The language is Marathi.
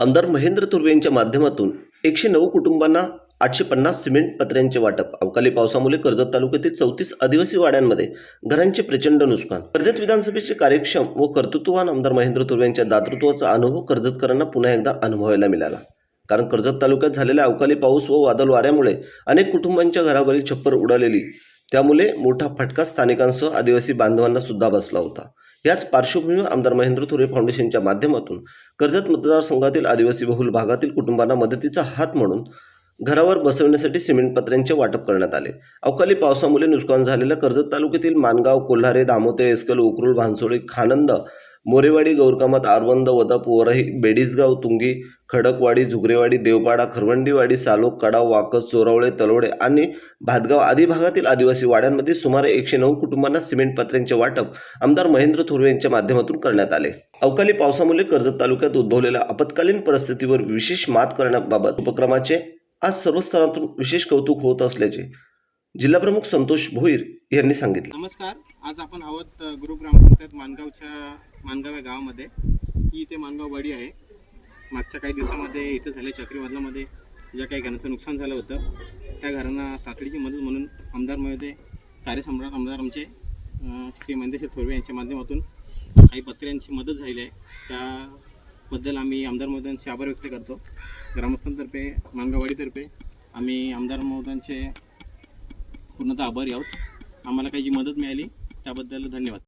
आमदार महेंद्र तुर्वे यांच्या माध्यमातून एकशे नऊ कुटुंबांना आठशे पन्नास सिमेंट पत्र्यांचे वाटप अवकाळी पावसामुळे कर्जत तालुक्यातील चौतीस आदिवासी वाड्यांमध्ये घरांचे प्रचंड नुकसान. कर्जत विधानसभेचे कार्यक्षम व कर्तृत्ववान आमदार महेंद्र तुर्वे यांच्या दातृत्वाचा अनुभव कर्जतकरांना पुन्हा एकदा अनुभवायला मिळाला. कारण कर्जत तालुक्यात झालेल्या अवकाळी पाऊस व वादळ वाऱ्यामुळे अनेक कुटुंबांच्या घरावरील छप्पर उडालेली. त्यामुळे मोठा फटका स्थानिकांसह आदिवासी बांधवांना सुद्धा बसला होता. याच पार्श्वभूमीवर आमदार महेंद्र थोरे फाउंडेशनच्या माध्यमातून कर्जत मतदारसंघातील आदिवासी बहुल भागातील कुटुंबांना मदतीचा हात म्हणून घरावर बसवण्यासाठी सिमेंट पत्र्यांचे वाटप करण्यात आले. अवकाळी पावसामुळे नुकसान झालेल्या कर्जत तालुक्यातील मानगाव कोल्हारे दामोते एस्कल उकरुल भानसोळी खानंद मोरेवाडी गौरकामत आरवंद वदप वरही बेडीसगाव तुंगी खडकवाडी झुगरेवाडी देवपाडा खरवंडीवाडी सालोक कडाव वाकस चोरावळे तलवडे आणि भातगाव आदी भागातील आदिवासी वाड्यांमध्ये सुमारे एकशे नऊ कुटुंबांना सिमेंट पत्र्यांचे वाटप आमदार महेंद्र थोरवे यांच्या माध्यमातून करण्यात आले. अवकाळी पावसामुळे कर्जत तालुक्यात उद्भवलेल्या आपत्कालीन परिस्थितीवर विशेष मात करण्याबाबत उपक्रमाचे आज सर्व स्तरातून विशेष कौतुक होत असल्याचे जिल्हाप्रमुख संतोष भोईर यांनी सांगितलं. नमस्कार. आज आपण आहोत गुरु ग्रामपंचायत मानगावच्या मानगाव या गावामध्ये. ही इथे मानगाव वाडी आहे. मागच्या काही दिवसामध्ये इथे झाले चक्रीवादळामध्ये. ज्या काही घरांचं नुकसान झालं होतं त्या घरांना तातडीची मदत म्हणून आमदार महोदय कार्यसम्राट आमदार आमचे श्री मंदेश्वर थोरवे यांच्या माध्यमातून काही पत्र्यांची मदत झालेली आहे. त्याबद्दल आम्ही आमदार महोदयांचे आभार व्यक्त करतो. ग्रामस्थांतर्फे मानगाववाडीतर्फे आम्ही आमदार महोदयांचे पूर्णतः आभारी आहोत. आम्हाला काही जी मदत मिळाली त्याबद्दल धन्यवाद.